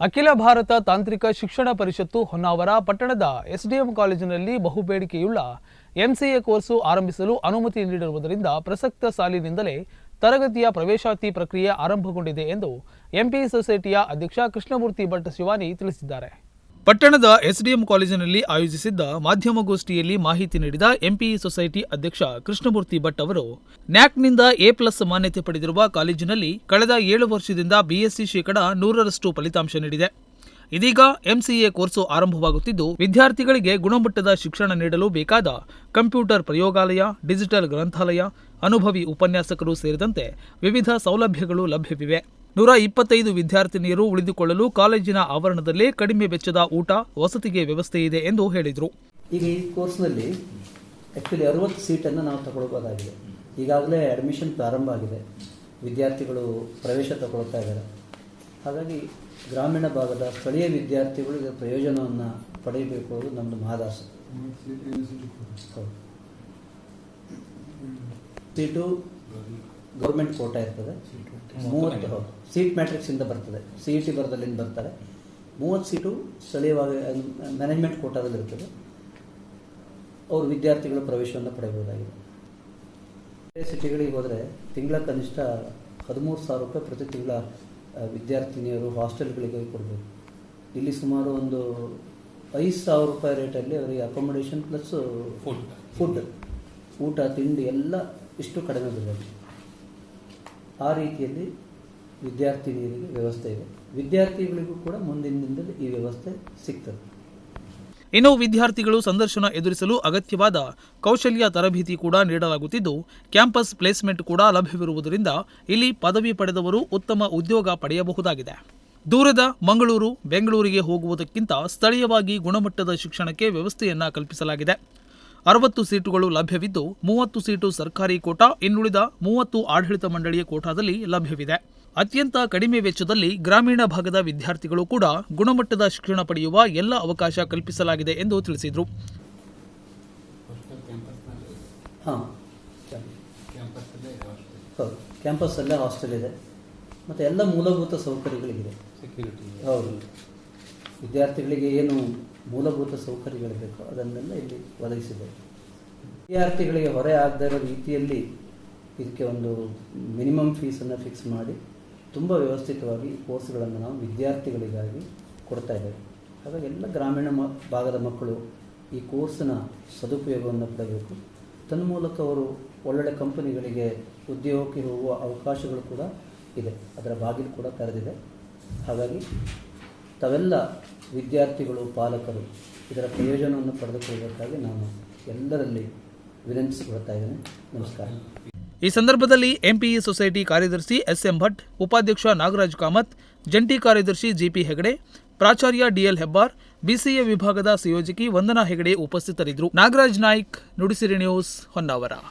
ಅಖಿಲ ಭಾರತ ತಾಂತ್ರಿಕ ಶಿಕ್ಷಣ ಪರಿಷತ್ತು ಹೊನ್ನಾವರ, ಪಟ್ಟಣದ ಎಸ್ಡಿಎಂ ಕಾಲೇಜಿನಲ್ಲಿ ಬಹುಬೇಡಿಕೆಯುಳ್ಳ ಎಂಸಿಎ ಕೋರ್ಸು ಆರಂಭಿಸಲು ಅನುಮತಿ ನೀಡಿರುವುದರಿಂದ ಪ್ರಸಕ್ತ ಸಾಲಿನಿಂದಲೇ ತರಗತಿಯ ಪ್ರವೇಶಾತಿ ಪ್ರಕ್ರಿಯೆ ಆರಂಭಗೊಂಡಿದೆ ಎಂದು ಎಂಪಿ ಸೊಸೈಟಿಯ ಅಧ್ಯಕ್ಷ ಕೃಷ್ಣಮೂರ್ತಿ ಭಟ್ ಶಿವಾನಿ ತಿಳಿಸಿದ್ದಾರೆ. ಪಟ್ಟಣದ ಎಸ್ಡಿಎಂ ಕಾಲೇಜಿನಲ್ಲಿ ಆಯೋಜಿಸಿದ್ದ ಮಾಧ್ಯಮಗೋಷ್ಠಿಯಲ್ಲಿ ಮಾಹಿತಿ ನೀಡಿದ ಎಂಪಿಇ ಸೊಸೈಟಿ ಅಧ್ಯಕ್ಷ ಕೃಷ್ಣಮೂರ್ತಿ ಭಟ್ ಅವರು, ನ್ಯಾಕ್ನಿಂದ ಎ ಪ್ಲಸ್ ಮಾನ್ಯತೆ ಪಡೆದಿರುವ ಕಾಲೇಜಿನಲ್ಲಿ ಕಳೆದ ಏಳು ವರ್ಷದಿಂದ ಬಿಎಸ್ಸಿ ಶೇಕಡ ನೂರರಷ್ಟು ಫಲಿತಾಂಶ ನೀಡಿದೆ. ಇದೀಗ ಎಂಸಿಎ ಕೋರ್ಸು ಆರಂಭವಾಗುತ್ತಿದ್ದು, ವಿದ್ಯಾರ್ಥಿಗಳಿಗೆ ಗುಣಮಟ್ಟದ ಶಿಕ್ಷಣ ನೀಡಲು ಬೇಕಾದ ಕಂಪ್ಯೂಟರ್ ಪ್ರಯೋಗಾಲಯ, ಡಿಜಿಟಲ್ ಗ್ರಂಥಾಲಯ, ಅನುಭವಿ ಉಪನ್ಯಾಸಕರು ಸೇರಿದಂತೆ ವಿವಿಧ ಸೌಲಭ್ಯಗಳು ಲಭ್ಯವಿವೆ. ನೂರ ಇಪ್ಪತ್ತೈದು ವಿದ್ಯಾರ್ಥಿನಿಯರು ಉಳಿದುಕೊಳ್ಳಲು ಕಾಲೇಜಿನ ಆವರಣದಲ್ಲೇ ಕಡಿಮೆ ವೆಚ್ಚದ ಊಟ ವಸತಿಗೆ ವ್ಯವಸ್ಥೆ ಇದೆ ಎಂದು ಹೇಳಿದರು. ಈಗ ಈ ಕೋರ್ಸ್ನಲ್ಲಿ ಆ್ಯಕ್ಚುಲಿ ಅರವತ್ತು ಸೀಟನ್ನು ನಾವು ತಗೊಳ್ಬೋದಾಗಿದೆ. ಈಗಾಗಲೇ ಅಡ್ಮಿಷನ್ ಪ್ರಾರಂಭ ಆಗಿದೆ. ವಿದ್ಯಾರ್ಥಿಗಳು ಪ್ರವೇಶ ತಗೊಳ್ತಾ ಇದ್ದಾರೆ. ಹಾಗಾಗಿ ಗ್ರಾಮೀಣ ಭಾಗದ ಸ್ಥಳೀಯ ವಿದ್ಯಾರ್ಥಿಗಳು ಇದರ ಪ್ರಯೋಜನವನ್ನು ಪಡೆಯಬೇಕು ಅನ್ನೋದು ನಮ್ಮದು ಮಹದಾಸ ಸೀಟು ಗೌರ್ಮೆಂಟ್ ಕೋಟಾ ಇರ್ತದೆ. ಮೂವತ್ತು ಹೌದು. ಸೀಟ್ ಮ್ಯಾಟ್ರಿಕ್ಸಿಂದ ಬರ್ತದೆ. ಸಿ ಇ ಟಿ ಬರದಲ್ಲಿಂದ ಬರ್ತಾರೆ. ಮೂವತ್ತು ಸೀಟು ಸ್ಥಳೀಯವಾಗಿ ಮ್ಯಾನೇಜ್ಮೆಂಟ್ ಕೋಟಾದಲ್ಲಿ ಇರ್ತದೆ. ಅವರು ವಿದ್ಯಾರ್ಥಿಗಳು ಪ್ರವೇಶವನ್ನು ಪಡೆಯಬಹುದಾಗಿದೆ. ಬೇರೆ ಸಿಟಿಗಳಿಗೆ ಹೋದರೆ ತಿಂಗಳ ಕನಿಷ್ಠ ಹದಿಮೂರು ಸಾವಿರ ರೂಪಾಯಿ ಪ್ರತಿ ತಿಂಗಳ ವಿದ್ಯಾರ್ಥಿನಿಯರು ಹಾಸ್ಟೆಲ್ಗಳಿಗೆ ಕೊಡಬೇಕು. ಇಲ್ಲಿ ಸುಮಾರು ಒಂದು ಐದು ಸಾವಿರ ರೂಪಾಯಿ ರೇಟಲ್ಲಿ ಅವರಿಗೆ ಅಕೊಮಡೇಷನ್ ಪ್ಲಸ್ ಫುಡ್ ಫುಡ್ ಊಟ ತಿಂಡಿ ಎಲ್ಲ ಇಷ್ಟು ಕಡಿಮೆ ಬರಬೇಕು ಆ ರೀತಿಯಲ್ಲಿ ವಿದ್ಯಾರ್ಥಿನಿಯರಿಗೆ ವ್ಯವಸ್ಥೆ ಇದೆ. ವಿದ್ಯಾರ್ಥಿಗಳಿಗೂ ಕೂಡ ಮುಂದಿನಿಂದಲೇ ಈ ವ್ಯವಸ್ಥೆ ಸಿಗ್ತದೆ. ಇನ್ನು ವಿದ್ಯಾರ್ಥಿಗಳು ಸಂದರ್ಶನ ಎದುರಿಸಲು ಅಗತ್ಯವಾದ ಕೌಶಲ್ಯ ತರಬೇತಿ ಕೂಡ ನೀಡಲಾಗುತ್ತಿದ್ದು, ಕ್ಯಾಂಪಸ್ ಪ್ಲೇಸ್ಮೆಂಟ್ ಕೂಡ ಲಭ್ಯವಿರುವುದರಿಂದ ಇಲ್ಲಿ ಪದವಿ ಪಡೆದವರು ಉತ್ತಮ ಉದ್ಯೋಗ ಪಡೆಯಬಹುದಾಗಿದೆ. ದೂರದ ಮಂಗಳೂರು, ಬೆಂಗಳೂರಿಗೆ ಹೋಗುವುದಕ್ಕಿಂತ ಸ್ಥಳೀಯವಾಗಿ ಗುಣಮಟ್ಟದ ಶಿಕ್ಷಣಕ್ಕೆ ವ್ಯವಸ್ಥೆಯನ್ನು ಕಲ್ಪಿಸಲಾಗಿದೆ. ಅರವತ್ತು ಸೀಟುಗಳು ಲಭ್ಯವಿದ್ದು ಮೂವತ್ತು ಸೀಟು ಸರ್ಕಾರಿ ಕೋಟಾ ಇನ್ನುಳಿದ ಮೂವತ್ತು ಆಡಳಿತ ಮಂಡಳಿಯ ಕೋಟಾದಲ್ಲಿ ಲಭ್ಯವಿದೆ. ಅತ್ಯಂತ ಕಡಿಮೆ ವೆಚ್ಚದಲ್ಲಿ ಗ್ರಾಮೀಣ ಭಾಗದ ವಿದ್ಯಾರ್ಥಿಗಳು ಕೂಡ ಗುಣಮಟ್ಟದ ಶಿಕ್ಷಣ ಪಡೆಯುವ ಎಲ್ಲ ಅವಕಾಶ ಕಲ್ಪಿಸಲಾಗಿದೆ ಎಂದು ತಿಳಿಸಿದರು. ಹಾಂ. ಹೌದು. ಕ್ಯಾಂಪಸ್ಸಲ್ಲೇ ಹಾಸ್ಟೆಲ್ ಇದೆ. ಮತ್ತೆ ಎಲ್ಲ ಮೂಲಭೂತ ಸೌಕರ್ಯಗಳಿಗಿದೆ. ಹೌದು. ವಿದ್ಯಾರ್ಥಿಗಳಿಗೆ ಏನು ಮೂಲಭೂತ ಸೌಕರ್ಯಗಳು ಬೇಕೋ ಅದನ್ನೆಲ್ಲ ಇಲ್ಲಿ ಒದಗಿಸಿದೆ ವಿದ್ಯಾರ್ಥಿಗಳಿಗೆ ಹೊರೆ ಆಗದೇ ಇರೋ ರೀತಿಯಲ್ಲಿ ಇದಕ್ಕೆ ಒಂದು ಮಿನಿಮಮ್ ಫೀಸನ್ನು ಫಿಕ್ಸ್ ಮಾಡಿ ತುಂಬ ವ್ಯವಸ್ಥಿತವಾಗಿ ಕೋರ್ಸ್ಗಳನ್ನು ನಾವು ವಿದ್ಯಾರ್ಥಿಗಳಿಗಾಗಿ ಕೊಡ್ತಾ ಇದ್ದೇವೆ. ಹಾಗಾಗಿ ಎಲ್ಲ ಗ್ರಾಮೀಣ ಮ, ಭಾಗದ ಮಕ್ಕಳು ಈ ಕೋರ್ಸಿನ ಸದುಪಯೋಗವನ್ನು ಪಡೆಯಬೇಕು. ತನ್ಮೂಲಕ ಅವರು ಒಳ್ಳೊಳ್ಳೆ ಕಂಪನಿಗಳಿಗೆ ಉದ್ಯೋಗಕ್ಕೆ ಹೋಗುವ ಅವಕಾಶಗಳು ಕೂಡ ಇದೆ. ಅದರ ಬಾಗಿಲು ಕೂಡ ತೆರೆದಿದೆ. ಹಾಗಾಗಿ ತಾವೆಲ್ಲ ವಿದ್ಯಾರ್ಥಿಗಳು, ಪಾಲಕರು, ಇದರ ಪ್ರಯೋಜನವನ್ನು ಪಡೆದುಕೊಳ್ಳಬೇಕಾಗಿ ನಾನು ಎಲ್ಲರಲ್ಲಿ ವಿನಂತಿಸಿಕೊಳ್ತಾ ಇದ್ದೇನೆ. ನಮಸ್ಕಾರ. ಈ ಸಂದರ್ಭದಲ್ಲಿ ಎಂಪಿಇ ಸೊಸೈಟಿ ಕಾರ್ಯದರ್ಶಿ ಎಸ್ ಎಂ ಭಟ್, ಉಪಾಧ್ಯಕ್ಷ ನಾಗರಾಜ್ ಕಾಮತ್, ಜಂಟಿ ಕಾರ್ಯದರ್ಶಿ ಜಿಪಿ ಹೆಗಡೆ, ಪ್ರಾಚಾರ್ಯ ಡಿಎಲ್ ಹೆಬ್ಬಾರ್ ಬಿಸಿಎ ವಿಭಾಗದ ಸಂಯೋಜಕಿ ವಂದನಾ ಹೆಗಡೆ ಉಪಸ್ಥಿತರಿದ್ದರು. ನಾಗರಾಜ್ ನಾಯ್ಕ್, ನುಡಿಸಿರಿ ನ್ಯೂಸ್ ಹೊನ್ನಾವರ.